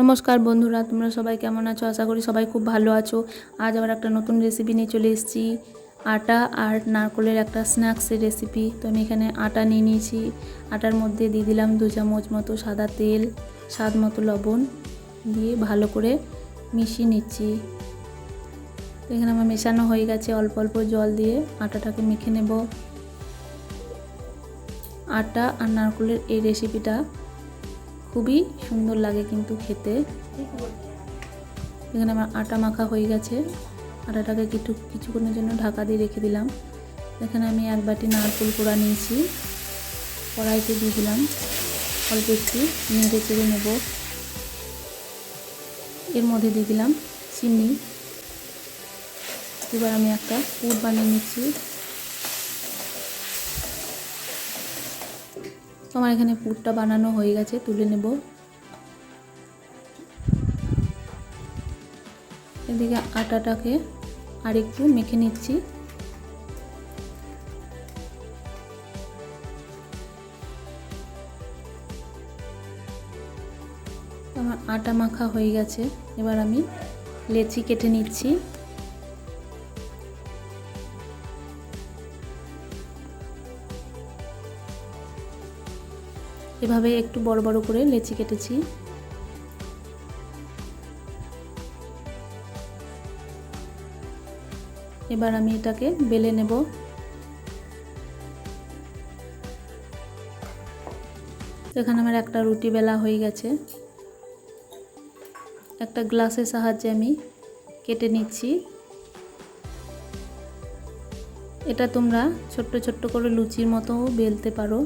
নমস্কার বন্ধুরা, তোমরা সবাই কেমন আছো? আশা করি সবাই খুব ভালো আছো। আজ আবার একটা নতুন রেসিপি নিয়ে চলে এসেছি। আটা আর নারকলের একটা স্ন্যাক্সের রেসিপি তো আমি এখানে আটা নিয়ে নিয়েছি। আটার মধ্যে দিয়ে দিলাম দু চামচ মতো সাদা তেল, স্বাদ মতো লবণ দিয়ে ভালো করে মিশিয়ে নিচ্ছি। তো এখানে আমার মেশানো হয়ে গেছে অল্প অল্প জল দিয়ে আটাটাকে মেখে নেব। আটা আর নারকলের এই রেসিপিটা খুবই সুন্দর লাগে কিন্তু খেতে। এখানে আমার আটা মাখা হয়ে গেছে। আটাটাকে কিছু, কিছুক্ষণের জন্য ঢাকা দিয়ে রেখে দিলাম। এখানে আমি এক বাটি নারকেল কোড়া নিয়েছি। কড়াইতে দিয়ে দিলাম। অল্প একটু নেড়ে চেড়ে নেব। এর মধ্যে দিয়ে দিলাম চিনি। এবার আমি একটা পুর বানিয়ে নিচ্ছি। আমার এখানে পুরটা বানানো হয়ে গেছে, তুলে নেব। এদিকে আটাটাকে আর একটু মেখে নিচ্ছি। আমার আটা মাখা হয়ে গেছে, এবার আমি লেচি কেটে নিচ্ছি। এভাবে একটু বড় বড় করে লেচি কেটেছি। এবার আমি এটাকে বেলে নেব। এখানে আমার একটা রুটি বেলা হয়ে গেছে। একটা গ্লাসের সাহায্যে আমি কেটে নিচ্ছি। এটা তোমরা ছোট্ট ছোট্ট করে লুচির মতো বেলতে পারো।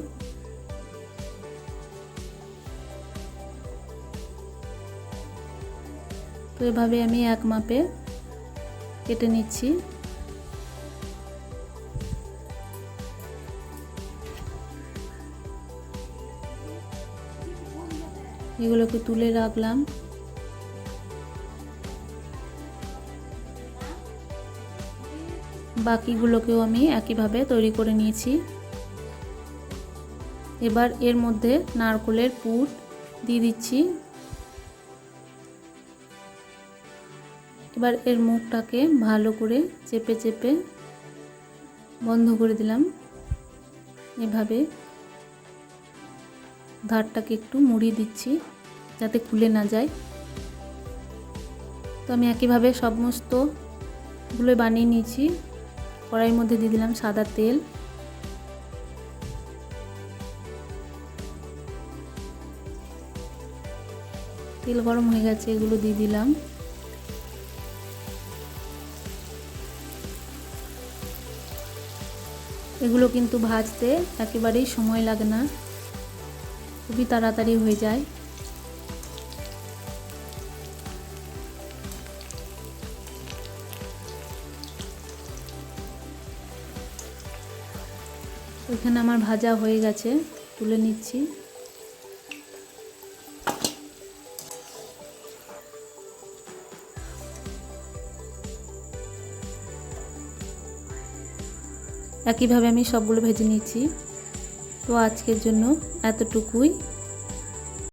তো এভাবে আমি এক মাপে কেটে নিচ্ছি। এগুলোকে তুলে রাখলাম। বাকিগুলোকেও আমি একইভাবে তৈরি করে নিয়েছি। এবার এর মধ্যে নারকলের পুর দিয়ে দিচ্ছি। এবার এর মুখটাকে ভালো করে চেপে চেপে বন্ধ করে দিলাম। এভাবে ধারটাকে একটু মুড়িয়ে দিচ্ছি যাতে খুলে না যায়। তো আমি একইভাবে সমস্তগুলো বানিয়ে নিয়েছি। কড়াইয়ের মধ্যে দিয়ে দিলাম সাদা তেল। তেল গরম হয়ে গেছে, এগুলো দিয়ে দিলাম। এগুলো কিন্তু ভাজতে একেবারেই সময় লাগে না। খুবই তাড়াতাড়ি হয়ে যায়। এখানে আমার ভাজা হয়ে গেছে, তুলে নিচ্ছি। একইভাবে আমি সবগুলো ভেজে নিয়েছি। তো আজকের জন্য এতটুকুই।